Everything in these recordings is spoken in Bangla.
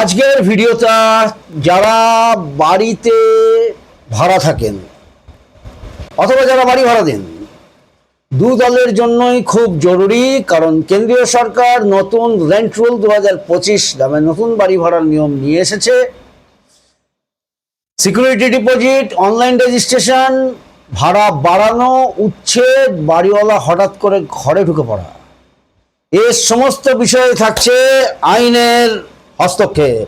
আজকের ভিডিওটা যারা বাড়িতে ভাড়া থাকেন অথবা যারা বাড়ি ভাড়া দেন, দু দলের জন্যই খুব জরুরি, কারণ কেন্দ্রীয় সরকার নতুন রেন্ট রুল দু হাজার পঁচিশ নামে নতুন বাড়ি ভাড়ার নিয়ম নিয়ে এসেছে। সিকিউরিটি ডিপোজিট অনলাইন রেজিস্ট্রেশন ভাড়া বাড়ানো, উচ্ছেদ, বাড়িওয়ালা হঠাৎ করে ঘরে ঢুকে পড়া। এ সমস্ত বিষয়ে থাকছে আইনের হস্তক্ষেপ।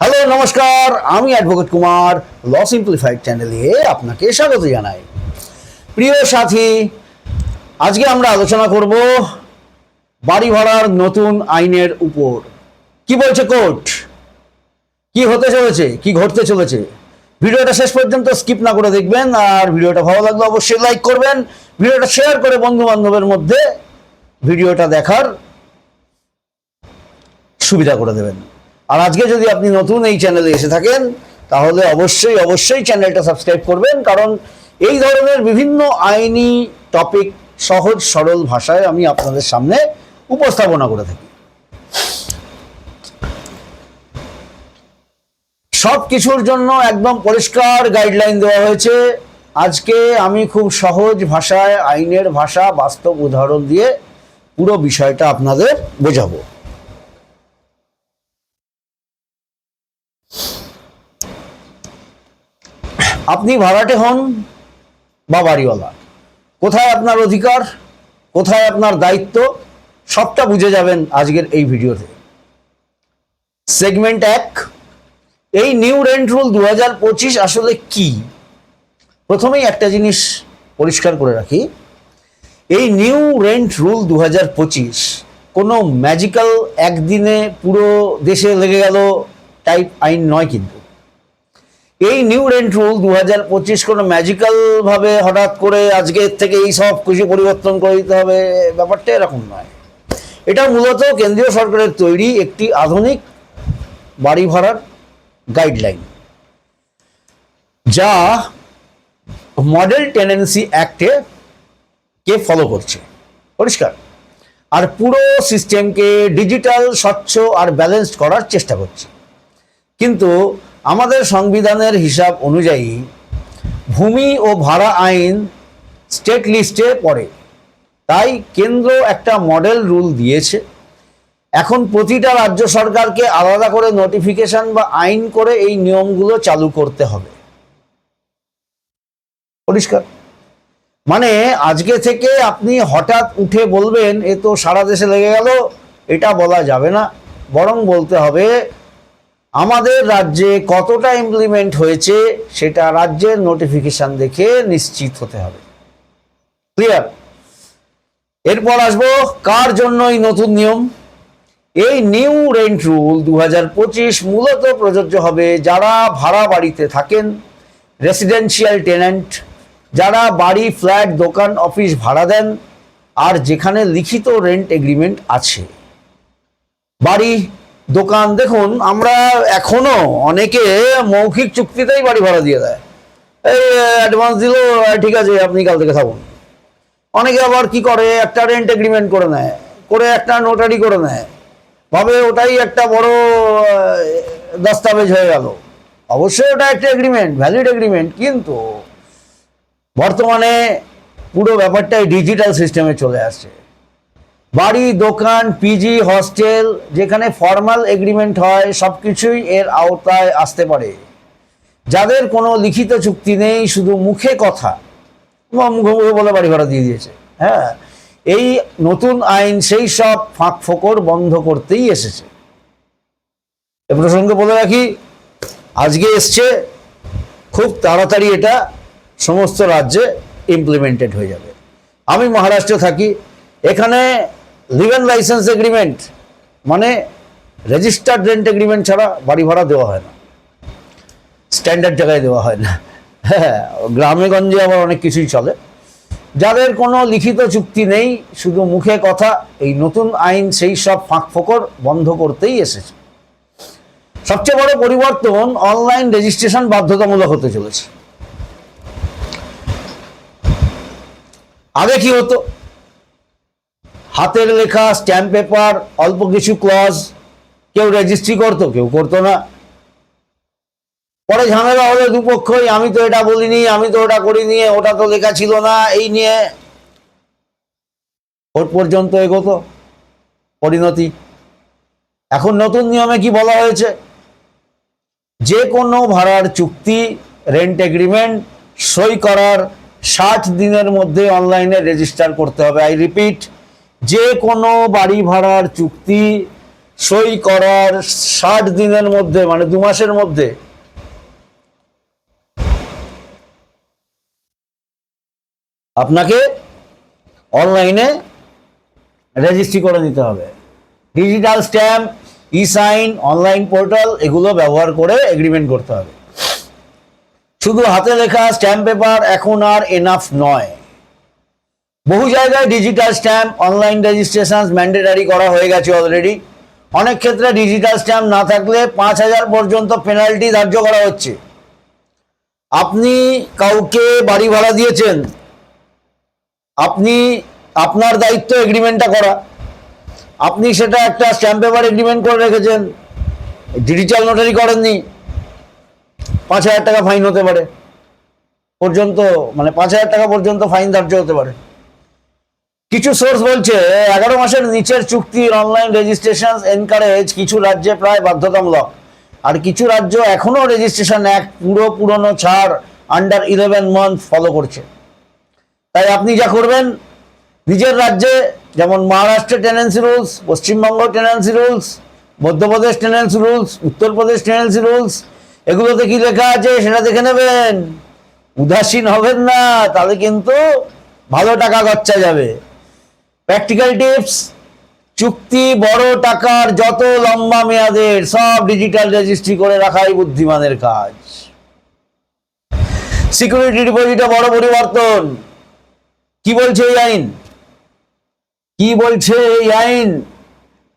হ্যালো, নমস্কার, আমি অ্যাডভোকেট কুমার, ল সিম্পলিফাইড চ্যানেলে আপনাকে স্বাগত জানাই। প্রিয় সাথী, আজকে আমরা আলোচনা করব বাড়ি ভাড়ার নতুন আইনের উপর। কি বলছে কোর্ট? কি হতে চলেছে? কি ঘটতে চলেছে? ভিডিওটা শেষ পর্যন্ত স্কিপ না করে দেখবেন, আর ভিডিওটা ভালো লাগলে অবশ্যই লাইক করবেন। ভিডিওটা শেয়ার করে বন্ধু বান্ধবের মধ্যে ভিডিওটা দেখার সুবিধা করে দেবেন। আর আজকে যদি আপনি নতুন এই চ্যানেলে এসে থাকেন, তাহলে অবশ্যই অবশ্যই চ্যানেলটা সাবস্ক্রাইব করবেন, কারণ এই ধরনের বিভিন্ন আইনি টপিক সহজ, সরল ভাষায় আমি আপনাদের সামনে উপস্থাপনা করে থাকি। সব কিছুর জন্য একদম পরিষ্কার গাইডলাইন দেওয়া হয়েছে। আজকে আমি খুব সহজ ভাষায়, আইনের ভাষা, বাস্তব উদাহরণ দিয়ে পুরো বিষয়টা আপনাদের বোঝাবো। আপনি ভাড়াটে হন বা বাড়িওয়ালা। কোথায় আপনার অধিকার, কোথায় আপনার দায়িত্ব, সবটা বুঝে যাবেন আজকের এই ভিডিওতে। সেগমেন্ট এক, এই নিউ রেন্ট রুল দু হাজার পঁচিশ আসলে কি? প্রথমেই একটা জিনিস পরিষ্কার করে রাখি, এই নিউ রেন্ট রুল দু হাজার পঁচিশ কোনো ম্যাজিক্যাল একদিনে পুরো দেশে লেগে গেল টাইপ আইন নয় কিন্তু। এই নিউ রেন্ট রুল দু হাজার পঁচিশ কোনো ম্যাজিক্যাল ভাবে হঠাৎ করে আজকের থেকে এই সব কিছু পরিবর্তন করে দিতে হবে ব্যাপারটা এরকম নয়। এটা মূলত কেন্দ্রীয় সরকারের তৈরি একটি আধুনিক বাড়ি ভাড়ার গাইডলাইন যা মডেল টেনেন্সি অ্যাক্টে কে ফলো করছে। পরিষ্কার? আর পুরো সিস্টেমকে ডিজিটাল স্বচ্ছ আর ব্যালেন্সড করার চেষ্টা করছে। কিন্তু আমাদের সংবিধানের হিসাব অনুযায়ী ভূমি ও ভাড়া আইন স্টেট লিস্টে পড়ে। তাই কেন্দ্র একটা মডেল রুল দিয়েছে। এখন প্রতিটা রাজ্য সরকারকে আলাদা করে নোটিফিকেশন বা আইন করে এই নিয়মগুলো চালু করতে হবে। পরিষ্কার? মানে আজকে থেকে আপনি হঠাৎ উঠে বলবেন, এ তো সারা দেশে লেগে গেল, এটা বলা যাবে না। বরং বলতে হবে আমাদের রাজ্যে কতটা ইমপ্লিমেন্ট হয়েছে সেটা রাজ্যের নোটিফিকেশন দেখে নিশ্চিত হতে হবে। ক্লিয়ার এরপর আসব, কার জন্য এই নতুন নিয়ম? এই নিউ রেন্ট রুল দু হাজার পঁচিশ মূলত প্রযোজ্য হবে যারা ভাড়া বাড়িতে থাকেন রেসিডেন্সিয়াল টেনেন্ট যারা বাড়ি ফ্ল্যাট দোকান অফিস ভাড়া দেন, আর যেখানে লিখিত রেন্ট এগ্রিমেন্ট আছে। বাড়ি দোকান দেখুন, আমরা এখনও অনেকে মৌখিক চুক্তিতেই বাড়ি ভাড়া দিয়ে দেয়। এই অ্যাডভান্স দিল ঠিক আছে, আপনি কাল থেকে থাকুন। অনেকে আবার কি করে, একটা রেন্ট এগ্রিমেন্ট করে নেয়, করে একটা নোটারি করে নেয়। ভাবে ওটাই একটা বড় দস্তাবেজ হয়ে গেল। অবশ্যই ওটা একটা এগ্রিমেন্ট ভ্যালিড এগ্রিমেন্ট কিন্তু বর্তমানে পুরো ব্যাপারটাই ডিজিটাল সিস্টেমে চলে আসছে। বাড়ি, দোকান পিজি হস্টেল যেখানে ফর্মাল এগ্রিমেন্ট হয় সব কিছুই এর আওতায় আসতে পারে। যাদের কোনো লিখিত চুক্তি নেই, শুধু মুখে কথা, মুখে মুখে বলে বাড়ি ভাড়া দিয়ে দিয়েছে। হ্যাঁ এই নতুন আইন সেই সব ফাঁক ফোকর বন্ধ করতেই এসেছে। এ প্রসঙ্গে বলে রাখি, আজকে এসছে, খুব তাড়াতাড়ি এটা সমস্ত রাজ্যে ইমপ্লিমেন্টেড হয়ে যাবে। আমি মহারাষ্ট্রে থাকি, এখানে লিভেন লাইসেন্স এগ্রিমেন্ট মানে রেজিস্টার্ড রেন্ট এগ্রিমেন্ট ছাড়া বাড়ি ভাড়া দেওয়া হয় না। স্ট্যান্ডার্ড জায়গায় দেওয়া হয় না। হ্যাঁ গ্রামে গঞ্জে আবার অনেক কিছুই চলে। যাদের কোনো লিখিত চুক্তি নেই, শুধু মুখে কথা, এই নতুন আইন সেই সব ফাঁক ফোকর বন্ধ করতেই এসেছে। সবচেয়ে বড় পরিবর্তন অনলাইন রেজিস্ট্রেশন বাধ্যতামূলক হতে চলেছে। আগে কি হতো? হাতের লেখা স্ট্যাম্প পেপার অল্প কিছু ক্লজ কেউ রেজিস্ট্রি করতো, কেউ করতো না। পরে ঝামেলা হলে দুপক্ষই, আমি তো এটা বলিনি, আমি তো ওটা করিনি, ওটা তো লেখা ছিল না, এই নিয়ে। ওর পর্যন্ত এগোতো, পরিণতি। এখন নতুন নিয়মে কি বলা হয়েছে? যে কোনো ভাড়ার চুক্তি রেন্ট এগ্রিমেন্ট সই করার ষাট দিনের মধ্যে অনলাইনে রেজিস্টার করতে হবে। আই রিপিট যে কোনো বাড়ি ভাড়ার চুক্তি সই করার ষাট দিনের মধ্যে মানে দু মাসের মধ্যে। আপনাকে অনলাইনে রেজিস্ট্রি করে নিতে হবে। Digital stamp e sign online portal, এগুলো ব্যবহার করে এগ্রিমেন্ট করতে হবে। শুধু হাতে লেখা স্ট্যাম্প পেপার এখন আর এনাফ নয়। বহু জায়গায় digital stamp online registration mandatory করা হয়ে গেছে অলরেডি অনেক ক্ষেত্রে ডিজিটাল স্ট্যাম্প না থাকলে পাঁচ হাজার পর্যন্ত পেনাল্টি ধার্য করা হচ্ছে। আপনি কাউকে বাড়ি ভাড়া দিয়েছেন, আপনি আপনার দায়িত্ব এগ্রিমেন্টটা করা। আপনি সেটা একটা স্ট্যাম্প পেপার এগ্রিমেন্ট করে রেখেছেন ডিজিটাল নোটারি করেননি, পাঁচ হাজার টাকা ফাইন হতে পারে। পর্যন্ত মানে পাঁচ হাজার টাকা পর্যন্ত ফাইন ধার্য হতে পারে। কিছু সোর্স বলছে, এগারো মাসের নিচের চুক্তির অনলাইন রেজিস্ট্রেশন এনকারেজ কিছু রাজ্যে প্রায় বাধ্যতামূলক। আর কিছু রাজ্য এখনও রেজিস্ট্রেশন এক পুরো পুরনো ছাড় আন্ডার ইলেভেন মান্থ ফলো করছে। তাই আপনি যা করবেন, নিজের রাজ্যে, যেমন মহারাষ্ট্রে tenancy rules Paschimbanga tenancy rules Madhya Pradesh tenancy rules Uttar Pradesh tenancy rules এগুলোতে কি লেখা আছে সেটা দেখে নেবেন। উদাসীন হবেন না, তাহলে কিন্তু ভালো টাকা খরচা যাবে। প্র্যাকটিক্যাল টিপস চুক্তি, বড় টাকার যত লম্বা মেয়াদের, সব ডিজিটাল রেজিস্ট্রি করে রাখাই বুদ্ধিমানের কাজ। সিকিউরিটি ডিপোজিটে বড় পরিবর্তন। কি বলছে এই আইন? কি বলছে এই আইন?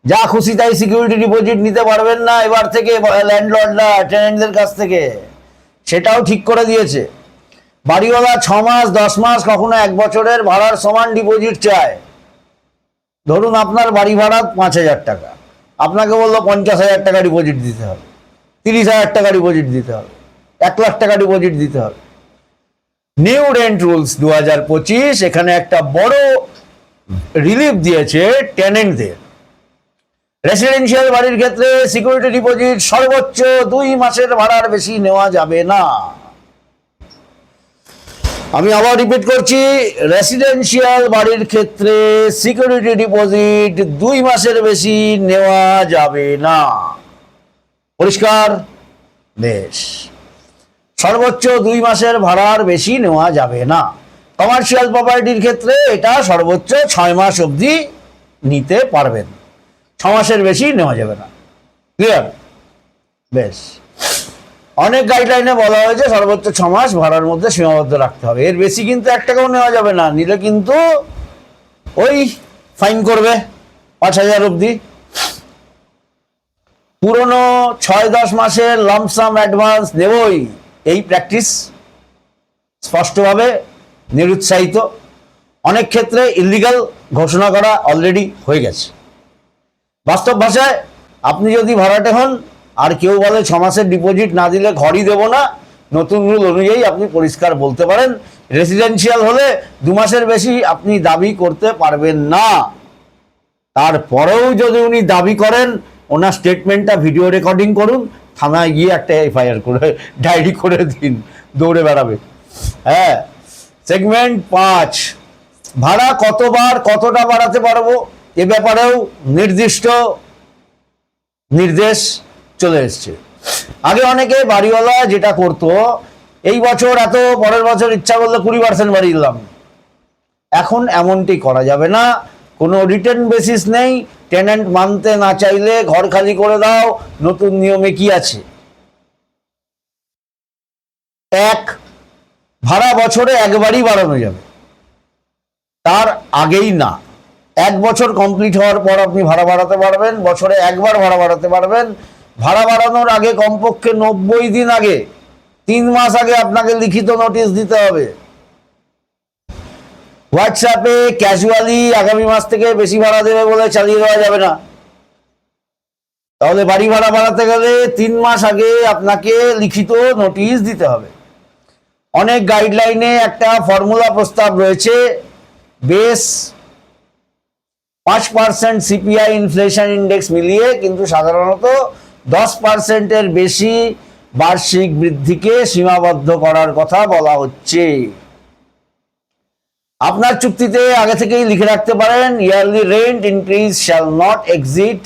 যা খুশি তাই সিকিউরিটি ডিপোজিট নিতে পারবেন না এবার থেকে ল্যান্ডলর্ডরা টেনেন্টদের কাছ থেকে। সেটাও ঠিক করে দিয়েছে। বাড়িওয়ালা ছ মাস, দশ মাস, কখনো এক বছরের ভাড়ার সমান ডিপোজিট চায়। ধরুন আপনার বাড়ি ভাড়া পাঁচ হাজার টাকা। আপনাকে বলল পঞ্চাশ হাজার টাকা ডিপোজিট দিতে হবে। তিরিশ হাজার টাকা ডিপোজিট দিতে হবে। এক লাখ টাকা ডিপোজিট দিতে হবে। নিউ রেন্ট রুলস দু হাজার পঁচিশ, এখানে একটা বড় রিলিফ দিয়েছে টেনেন্টদের রেসিডেন্সিয়াল বাড়ির ক্ষেত্রে সিকিউরিটি ডিপোজিট সর্বোচ্চ দুই মাসের ভাড়ার বেশি নেওয়া যাবে না। আমি আবার রিপিট করছি রেসিডেন্সিয়াল বাড়ির ক্ষেত্রে সিকিউরিটি ডিপোজিট দুই মাসের বেশি নেওয়া যাবে না। পরিষ্কার? বেশ। সর্বোচ্চ দুই মাসের ভাড়ার বেশি নেওয়া যাবে না। কমার্শিয়াল প্রপার্টির ক্ষেত্রে এটা সর্বোচ্চ ছয় মাস অবধি নিতে পারবেন। ছ মাসের বেশি নেওয়া যাবে না। ক্লিয়ার বেশ। অনেক গাইডলাইনে বলা হয়েছে সর্বোচ্চ ছ মাস ভাড়ার মধ্যে সীমাবদ্ধ রাখতে হবে। এর বেশি কিন্তু এক টাকাও নেওয়া যাবে না, নিলে কিন্তু ওই ফাইন করবে পাঁচ হাজার অবধি। পুরনো ছয় দশ মাসের লামসাম অ্যাডভান্স নেবই, এই প্র্যাকটিস স্পষ্টভাবে নিরুৎসাহিত। অনেক ক্ষেত্রে ইলিগাল ঘোষণা করা অলরেডি হয়ে গেছে। বাস্তব ভাষায় আপনি যদি ভাড়াটে হন আর কেউ বলে ছ মাসের ডিপোজিট না দিলে ঘরই দেবো না। নতুন রুল অনুযায়ী আপনি পরিষ্কার বলতে পারেন। রেসিডেন্সিয়াল হলে দু মাসের বেশি আপনি দাবি করতে পারবেন না। তারপরেও যদি উনি দাবি করেন, ওনার স্টেটমেন্টটা ভিডিও রেকর্ডিং করুন, থানায় গিয়ে একটা এফআইআর করে ডায়েরি করে দিন, দৌড়ে বেড়াবে। হ্যাঁ সেগমেন্ট পাঁচ। ভাড়া কতবার, কতটা বাড়াতে পারব, এ ব্যাপারেও নির্দিষ্ট নির্দেশ। চলে এসছে। আগে অনেকে বাড়িওয়ালা যেটা করতো, এই বছর এত, পরের বছর ইচ্ছা করলে কুড়ি পার্সেন্ট বাড়িয়ে দিলাম। এখন এমনটি করা যাবে না। কোনো রিটার্ন বেসিস নেই। টেনেন্ট মানতে না চাইলে ঘর খালি করে দাও। নতুন নিয়মে কি আছে? এক, ভাড়া বছরে একবারই বাড়ানো যাবে। তার আগেই না। এক বছর কমপ্লিট হওয়ার পর আপনি ভাড়া বাড়াতে পারবেন, বছরে একবার ভাড়া বাড়াতে পারবেন। ভাড়া বাড়ানোর আগে কমপক্ষে নব্বই দিন আগে, তিন মাস আগে আপনাকে লিখিত নোটিশ দিতে হবে। হোয়াটসঅ্যাপে ক্যাজুয়ালি আগামী মাস থেকে বেশি ভাড়া দেবে বলে চালিয়ে দেওয়া যাবে না। তাহলে বাড়ি ভাড়া বাড়াতে গেলে তিন মাস আগে আপনাকে লিখিত নোটিশ দিতে হবে। অনেক গাইডলাইনে একটা ফর্মুলা প্রস্তাব রয়েছে বেস পাঁচ পার্সেন্ট সিপিআই ইনফ্লেশন ইন্ডেক্স মিলিয়ে কিন্তু সাধারণত দশ পার্সেন্টের বেশি বার্ষিক বৃদ্ধিকে সীমাবদ্ধ করার কথা বলা হচ্ছে। আপনার চুক্তিতে আগে থেকেই লিখে রাখতে পারেন yearly rent increase shall not exceed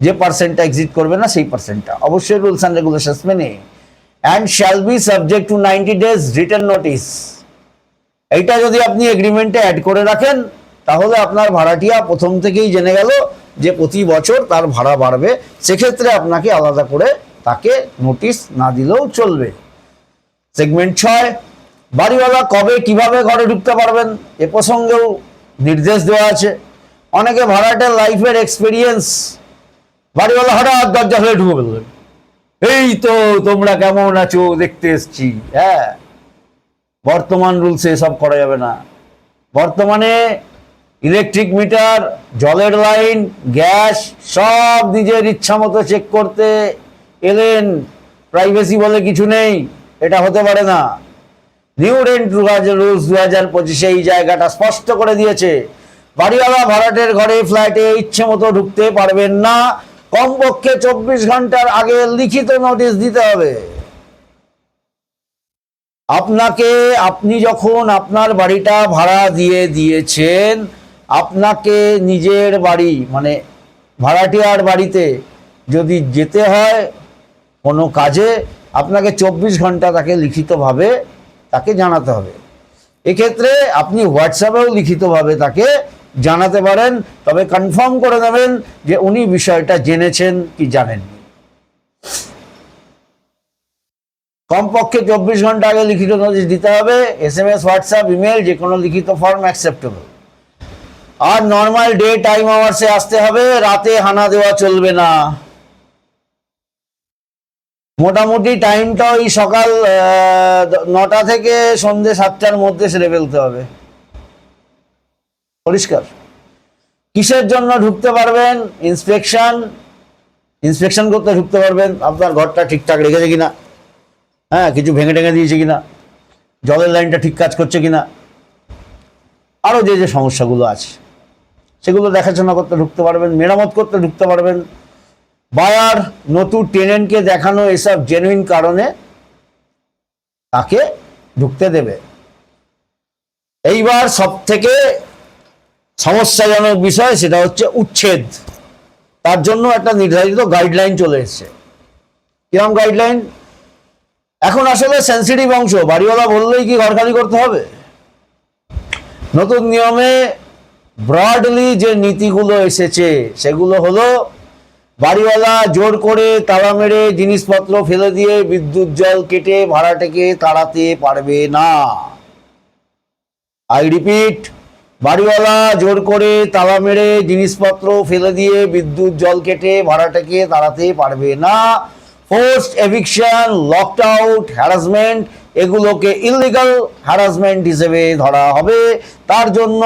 যে পার্সেন্টটা এক্সিট করবে না, সেই পার্সেন্টটা অবশ্যই রুলস অ্যান্ড রেগুলেশনস মেনে। And shall be subject to ninety days written notice এইটা যদি আপনি এগ্রিমেন্টে অ্যাড করে রাখেন, তাহলে আপনার ভাড়াটিয়া প্রথম থেকেই জেনে গেল যে প্রতি বছর তার ভাড়া বাড়বে, সেক্ষেত্রে আপনাকে আলাদা করে তাকে নোটিশ না দিলেও চলবে। সেগমেন্ট ছয়, বাড়িওয়ালা কবে কীভাবে ঘরে ঢুকতে পারবেন এ প্রসঙ্গেও নির্দেশ দেওয়া আছে। অনেকে ভাড়াটের লাইফের এক্সপিরিয়েন্স বাড়িওয়ালা হঠাৎ দরজা হয়ে ঢুকে ফেলবেন এই তো তোমরা কেমন আছো? দেখতে এসছি। হ্যাঁ বর্তমান রুলসে এসব করা যাবে না। বর্তমানে ইলেকট্রিক মিটার, জলের লাইন, গ্যাস, সব নিজের ইচ্ছা মতো চেক করতে এলেন। প্রাইভেসি বলে কিছু নেই, এটা হতে পারে না। নিউ রেন্ট রুলস দু হাজার পঁচিশে এই জায়গাটা স্পষ্ট করে দিয়েছে। বাড়িওয়ালা ভাড়াটের ঘরে ফ্ল্যাটে ইচ্ছে মতো ঢুকতে পারবেন না। কমপক্ষে চব্বিশ ঘণ্টার আগে লিখিত নোটিশ দিতে হবে। আপনাকে, আপনি যখন আপনার বাড়িটা ভাড়া দিয়ে দিয়েছেন আপনাকে নিজের বাড়ি মানে ভাড়াটিয়ার বাড়িতে যদি যেতে হয় কোনো কাজে, আপনাকে চব্বিশ ঘণ্টা তাকে লিখিতভাবে তাকে জানাতে হবে। এক্ষেত্রে আপনি হোয়াটসঅ্যাপেও লিখিতভাবে তাকে জানাতে পারেন, তবে কনফার্ম করে দেবেন যে উনি বিষয়টা জেনেছেন কি জানেননি। কমপক্ষে চব্বিশ ঘণ্টা আগে লিখিত নোটিশ দিতে হবে, S M S, WhatsApp, email যে কোনো লিখিত ফর্ম অ্যাকসেপ্টেবল। আর নর্মাল ডে টাইম আওয়ার্সে আসতে হবে, রাতে হানা দেওয়া চলবে না। মোটামুটি টাইমটা ওই সকাল নটা থেকে সন্ধে সাতটার মধ্যে সেরে ফেলতে হবে। পরিষ্কার। কিসের জন্য ঢুকতে পারবেন? ইন্সপেকশন ইন্সপেকশন করতে ঢুকতে পারবেন। আপনার ঘরটা ঠিকঠাক রেখেছে কিনা? হ্যাঁ কিছু ভেঙে টেঙে দিয়েছে কিনা? জলের লাইনটা ঠিক কাজ করছে কিনা? আরও যে যে সমস্যাগুলো আছে। সেগুলো দেখাশোনা করতে ঢুকতে পারবেন, মেরামত করতে ঢুকতে পারবেন। বায়ার নতুন টেনেন্টকে দেখানো এসব জেনুইন কারণে তাকে ঢুকতে দেবে। এইবার সব থেকে সমস্যাজনক বিষয় সেটা হচ্ছে উচ্ছেদ। তার জন্য একটা নির্ধারিত গাইডলাইন চলে এসছে। কিরম গাইডলাইন এখন আসলে সেন্সিটিভ অংশ, বাড়িওয়ালা বললেই কি ঘর খালি করতে হবে? নতুন নিয়মে ব্রডলি যে নীতিগুলো এসেছে, সেগুলো হলো বাড়িওয়ালা জোর করে তালা মেরে জিনিসপত্র ফেলে দিয়ে বিদ্যুৎ জল কেটে ভাড়াটাকে তাড়াতে পারবে না। আই রিপিট বাড়িওয়ালা জোর করে তালা মেরে জিনিসপত্র ফেলে দিয়ে বিদ্যুৎ জল কেটে ভাড়াটাকে তাড়াতে পারবে না। ফোর্স এভিকশন লকডাউট হ্যারাসমেন্ট এগুলোকে ইলিগাল হ্যারাসমেন্ট হিসেবে ধরা হবে। তার জন্য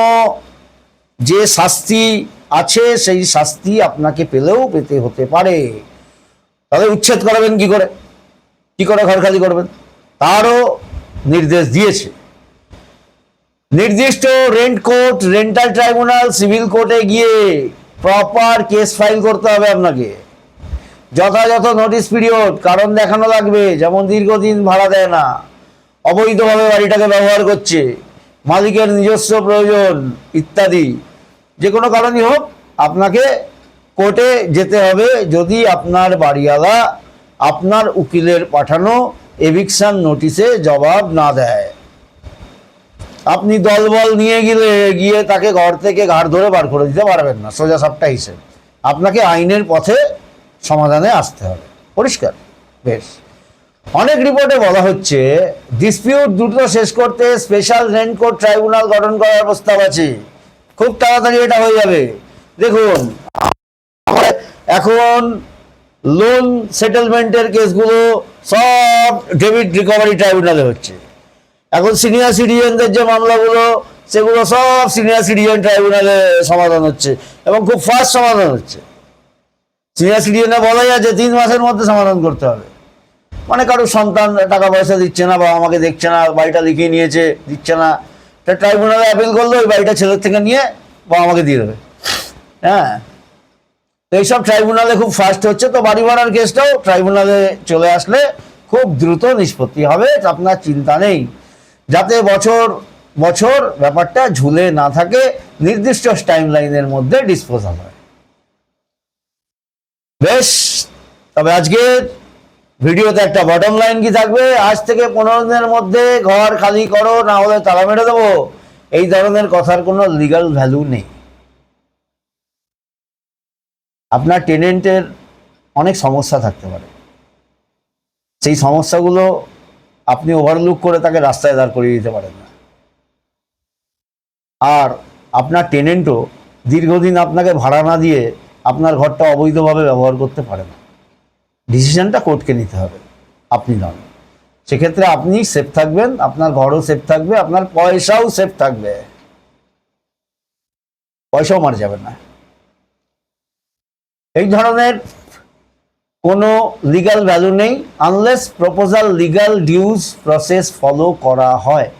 যে শাস্তি আছে, সেই শাস্তি আপনাকে পেলেও পেতে হতে পারে। তাহলে উচ্ছেদ করাবেন কি করে? কি করে ঘর খালি করবেন? তারও নির্দেশ দিয়েছে। নির্দিষ্ট rent court rental tribunal civil কোর্টে গিয়ে প্রপার কেস ফাইল করতে হবে আপনাকে। যথাযথ নোটিশ পিরিয়ড কারণ দেখানো লাগবে, যেমন দীর্ঘদিন ভাড়া দেয় না, অবৈধভাবে বাড়িটাকে ব্যবহার করছে। মালিকের নিজস্ব প্রয়োজন ইত্যাদি। যে কোনো কারণই হোক, আপনাকে কোর্টে যেতে হবে যদি আপনার বাড়িওয়ালা আপনার উকিলের পাঠানো এভিকশান নোটিশে জবাব না দেয়। আপনি দলবল নিয়ে গেলে গিয়ে তাকে ঘর থেকে ঘাড় ধরে বার করে দিতে পারবেন না, সোজা সাপটা হিসেবে। আপনাকে আইনের পথে সমাধানে আসতে হবে। পরিষ্কার। বেশ। অনেক রিপোর্টে বলা হচ্ছে ডিসপিউট দ্রুত শেষ করতে স্পেশাল রেন্ট কোর্ট ট্রাইব্যুনাল গঠন করার প্রস্তাব আছে। খুব তাড়াতাড়ি এটা হয়ে যাবে। দেখুন, এখন লোন সেটেলমেন্টের কেসগুলো সব ডেবিট রিকভারি ট্রাইব্যুনালে হচ্ছে। এখন সিনিয়র সিটিজেনদের যে মামলাগুলো, সেগুলো সব সিনিয়র সিটিজেন ট্রাইব্যুনালে সমাধান হচ্ছে এবং খুব ফাস্ট সমাধান হচ্ছে। সিনিয়র সিটিজেনে বলাই যে তিন মাসের মধ্যে সমাধান করতে হবে। মানে কারোর সন্তান টাকা পয়সা দিচ্ছে না বা আমাকে দেখছে না, বাড়িটা লিখিয়ে নিয়েছে, দিচ্ছে না। তা ট্রাইব্যুনালে অ্যাপিল করল, ওই বাড়িটা ছেলের থেকে নিয়ে বা আমাকে দিয়ে দেবে। হ্যাঁ? তো এইসব ট্রাইব্যুনালে খুব ফাস্ট হচ্ছে। তো বাড়ি ভাড়ার কেসটাও ট্রাইব্যুনালে চলে আসলে খুব দ্রুত নিষ্পত্তি হবে আপনার চিন্তা নেই। যাতে বছর বছর ব্যাপারটা ঝুলে না থাকে, নির্দিষ্ট টাইম লাইনের মধ্যে ডিসপোজাল হয়। বেশ, তবে আজকে ভিডিওতে একটা বটম লাইন কি থাকবে? আজ থেকে পনেরো দিনের মধ্যে ঘর খালি করো, না হলে তালা মেরে দেবো। এই ধরনের কথার কোনো লিগাল ভ্যালু নেই। আপনার টেনেন্টের অনেক সমস্যা থাকতে পারে। সেই সমস্যাগুলো আপনি ওভারলুক করে তাকে রাস্তায় দাঁড় করিয়ে দিতে পারেন না। আর আপনার টেনেন্টও দীর্ঘদিন আপনাকে ভাড়া না দিয়ে আপনার ঘরটা অবৈধভাবে ব্যবহার করতে পারে না। ডিসিশনটা কোর্টকে নিতে হবে। আপনি নন। সেক্ষেত্রে আপনি সেফ থাকবেন, আপনার ঘরও সেফ থাকবে, আপনার পয়সাও সেফ থাকবে। পয়সাও মারা যাবে না। এই ধরনের কোনো লিগ্যাল ভ্যালু নেই unless proposal legal due process follow করা হয়।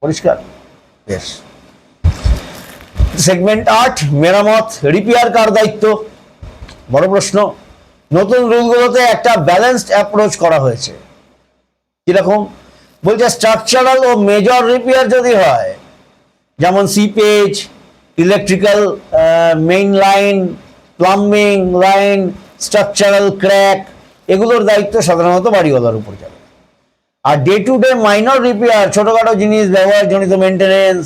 পরিষ্কার? বেশ। সেগমেন্ট আট, মেরামত রিপেয়ার কার দায়িত্ব? বড় প্রশ্ন। নতুন রুলগুলোতে একটা ব্যালেন্সড অ্যাপ্রোচ করা হয়েছে। কীরকম? বলছে স্ট্রাকচারাল ও মেজর রিপেয়ার যদি হয়, যেমন seepage electrical main line plumbing line structural crack এগুলোর দায়িত্ব সাধারণত বাড়িওয়ালার উপর যাবে। আর day to day minor repair ছোটোখাটো জিনিস, ব্যবহারজনিত মেনটেনেন্স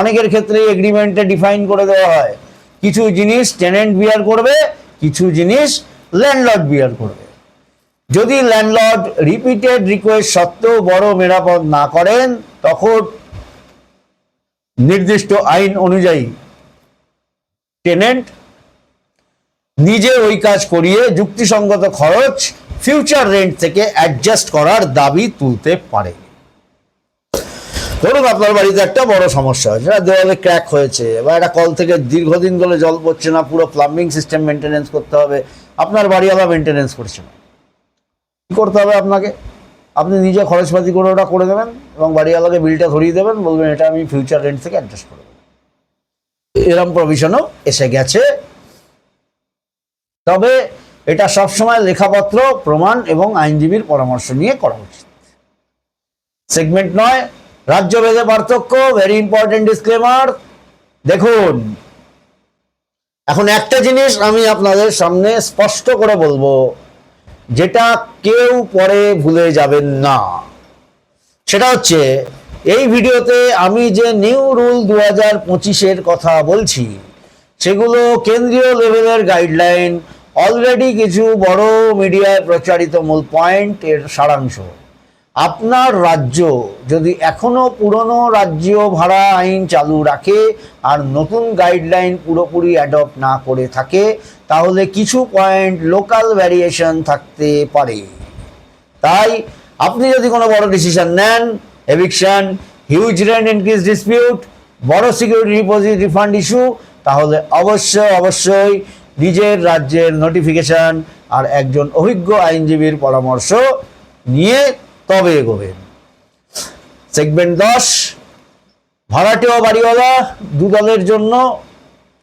অনেকের ক্ষেত্রে এগ্রিমেন্টে ডিফাইন করে দেওয়া হয়। কিছু জিনিস টেনেন্ট বিয়ার করবে, কিছু জিনিস ল্যান্ডলর্ড বিয়ার করবে। যদি ল্যান্ডলর্ড রিপিটেড রিকোয়েস্ট সত্ত্বেও বড় মেরামত না করেন, তখন নির্দিষ্ট আইন অনুযায়ী টেনেন্ট নিজে ওই কাজ করিয়ে যুক্তিসঙ্গত খরচ ফিউচার রেন্ট থেকে অ্যাডজাস্ট করার দাবি তুলতে পারে। ধরুন আপনার বাড়িতে একটা বড় সমস্যা হয়েছে দেওয়ালে ক্র্যাক হয়েছে, বা একটা কল থেকে দীর্ঘদিন ধরে জল পড়ছে না, পুরো প্লাম্বিং সিস্টেম মেনটেনেন্স করতে হবে আপনার বাড়িওয়ালা মেনটেনেন্স করছে। না কী করতে হবে আপনাকে? আপনি নিজে খরচপাতি করে ওটা করে দেবেন এবং বাড়িওয়ালাকে বিলটা ধরিয়ে দেবেন, বলবেন এটা আমি ফিউচার রেন্ট থেকে অ্যাডজাস্ট করে দেবো। এরম প্রভিশনও এসে গেছে। তবে এটা সবসময় লেখাপত্র, প্রমাণ এবং আইনজীবীর পরামর্শ নিয়ে করা উচিত। সেগমেন্ট নয়, রাজ্য ভেদে পার্থক্য ভেরি ইম্পর্টেন্ট ডিসক্লেমার দেখুন। এখন একটা জিনিস আমি আপনাদের সামনে স্পষ্ট করে বলব, যেটা কেউ পরে ভুলে যাবেন না। সেটা হচ্ছে, এই ভিডিওতে আমি যে নিউ রুল দু হাজার পঁচিশের কথা বলছি, সেগুলো কেন্দ্রীয় লেভেলের গাইডলাইন, অলরেডি কিছু বড় মিডিয়ায় প্রচারিত মূল পয়েন্ট এর সারাংশ। আপনার রাজ্য যদি এখনও পুরনো রাজ্য ভাড়া আইন চালু রাখে আর নতুন গাইডলাইন পুরোপুরি অ্যাডপ্ট না করে থাকে, তাহলে কিছু পয়েন্ট লোকাল ভ্যারিয়েশন থাকতে পারে। তাই আপনি যদি কোনো বড় ডিসিশন নেন eviction huge rent increase dispute বড় সিকিউরিটি ডিপোজিট রিফান্ড ইস্যু তাহলে অবশ্যই অবশ্যই নিজের রাজ্যের নোটিফিকেশন আর একজন অভিজ্ঞ আইনজীবীর পরামর্শ নিয়ে তবে এগোবেন সেগমেন্ট দশ, ভাড়াটেও বাড়িওয়ালা, দু দলের জন্য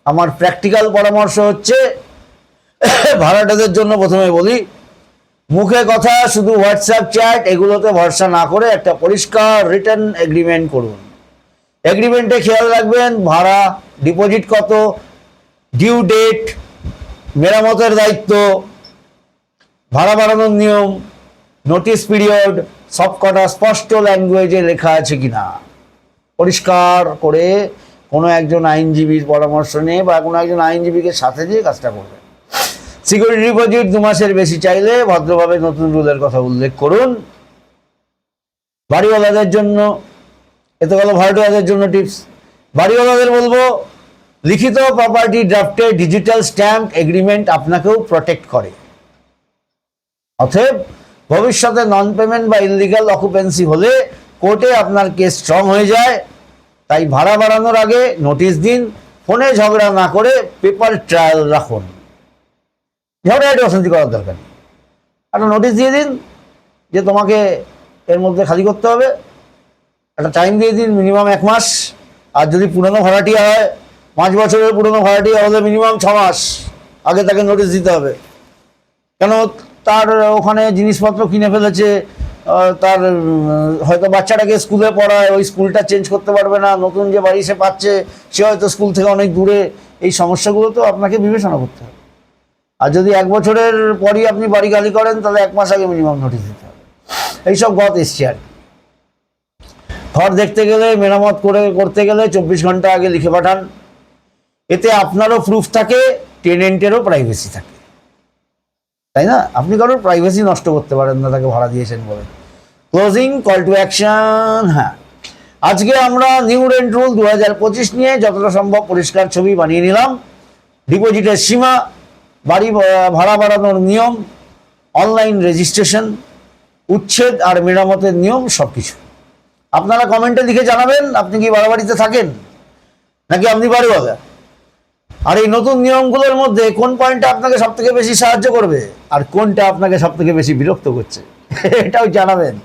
আমার প্র্যাকটিক্যাল পরামর্শ হচ্ছে, ভাড়াটেদের জন্য প্রথমে বলি, মুখে কথা, শুধু হোয়াটসঅ্যাপ চ্যাট এগুলোতে ভরসা না করে একটা পরিষ্কার রিটার্ন এগ্রিমেন্ট করুন। এগ্রিমেন্টে খেয়াল রাখবেন, ভাড়া ডিপোজিট কত ডিউ ডেট মেরামতের দায়িত্ব, ভাড়া বাড়ানোর নিয়ম নোটিশ পিরিয়ড সব কটা স্পষ্ট ল্যাঙ্গুয়েজে লেখা আছে কিনা? পরিষ্কার করে কোনো একজন আইনজীবীর পরামর্শ নিয়ে বা কোনো একজন আইনজীবীকে সাথে দিয়ে কাজটা করবেন। সিকিউরিটি ডিপোজিট দু মাসের বেশি চাইলে ভদ্রভাবে নতুন রুলের কথা উল্লেখ করুন। বাড়িওয়ালাদের জন্য, এত গেল ভাড়াটিয়াদের জন্য টিপস বাড়িওয়ালাদের বলব, লিখিত প্রপার্টি ড্রাফটে ডিজিটাল স্ট্যাম্প এগ্রিমেন্ট আপনাকেও প্রটেক্ট করে। অতএব ভবিষ্যতে নন পেমেন্ট বা ইলিগাল অকুপেন্সি হলে কোর্টে আপনার কেস স্ট্রং হয়ে যায়। তাই ভাড়া বাড়ানোর আগে নোটিশ দিন, ফোনে ঝগড়া না করে পেপার ট্রায়াল রাখুন। ঝগড়াঝাটি অশান্তি করার দরকার একটা নোটিশ দিয়ে দিন যে তোমাকে এর মধ্যে খালি করতে হবে। একটা টাইম দিয়ে দিন মিনিমাম এক মাস। আর যদি পুরনো ভাড়াটিয়া হয়, পাঁচ বছরের পুরনো ভাড়াটিয়া হলে মিনিমাম ছ মাস। আগে তাকে নোটিশ দিতে হবে। কেন? তার ওখানে জিনিসপত্র কিনে ফেলেছে তার হয়তো বাচ্চাটাকে স্কুলে পড়ায়, ওই স্কুলটা চেঞ্জ করতে পারবে না, নতুন যে বাড়ি সে পাচ্ছে, সে হয়তো স্কুল থেকে অনেক দূরে। এই সমস্যাগুলো তো আপনাকে বিবেচনা করতে হবে। আর যদি এক বছরের পরই আপনি বাড়ি খালি করেন, তাহলে এক মাস আগে মিনিমাম নোটিশ দিতে হবে। এইসব গত এসছে আর ঘর দেখতে গেলে, মেরামত করে, করতে গেলে চব্বিশ ঘণ্টা আগে লিখে পাঠান। এতে আপনারও প্রুফ থাকে টেনেন্টেরও প্রাইভেসি থাকে। তাই না? আপনি কারোর প্রাইভেসি নষ্ট করতে পারেন না, তাকে ভাড়া দিয়েছেন বলে। ক্লোজিং কল টু অ্যাকশন হ্যাঁ। আজকে আমরা নিউ রেন্ট রুল দু হাজার পঁচিশ নিয়ে যতটা সম্ভব পরিষ্কার ছবি বানিয়ে নিলাম। ডিপোজিটের সীমা, বাড়ি ভাড়া বাড়ানোর নিয়ম অনলাইন রেজিস্ট্রেশন উচ্ছেদ আর মেরামতের নিয়ম সব কিছু আপনারা কমেন্টে লিখে জানাবেন, আপনি কি বাড়াবাড়িতে থাকেন? নাকি আপনি বাড়িওয়ালা? আর এই নতুন নিয়মগুলোর মধ্যে কোন পয়েন্টটা আপনাকে সব থেকে বেশি সাহায্য করবে? আর কোনটা আপনাকে সব থেকে বেশি বিরক্ত করছে? এটাও জানাবেন।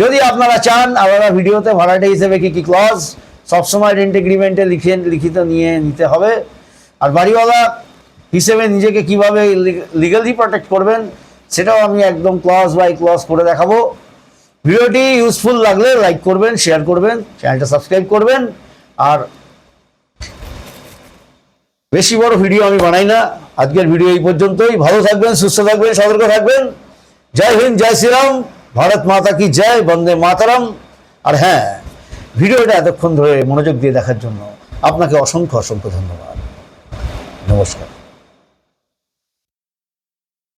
যদি আপনারা চান, আলাদা ভিডিওতে ভাড়াটে হিসেবে কি কি ক্লজ সবসময় রেন্ট এগ্রিমেন্টে লিখে, লিখিত নিয়ে নিতে হবে। আর বাড়িওয়ালা হিসেবে নিজেকে কীভাবে লিগালি প্রোটেক্ট করবেন, সেটাও আমি একদম ক্লজ বাই ক্লজ করে দেখাবো। ভিডিওটি ইউজফুল লাগলে লাইক করবেন শেয়ার করবেন চ্যানেলটা সাবস্ক্রাইব করবেন। আর বেশি বড় ভিডিও আমি বানাই না। আজকের ভিডিও এই পর্যন্তই। ভালো থাকবেন, সুস্থ থাকবেন, সতর্ক থাকবেন। জয় হিন্দ, জয় শ্রীরাম। ভারত মাতা কি জয়, বন্দে মাতারাম। আর হ্যাঁ ভিডিওটা এতক্ষণ ধরে মনোযোগ দিয়ে দেখার জন্য আপনাকে অসংখ্য অসংখ্য ধন্যবাদ। নমস্কার।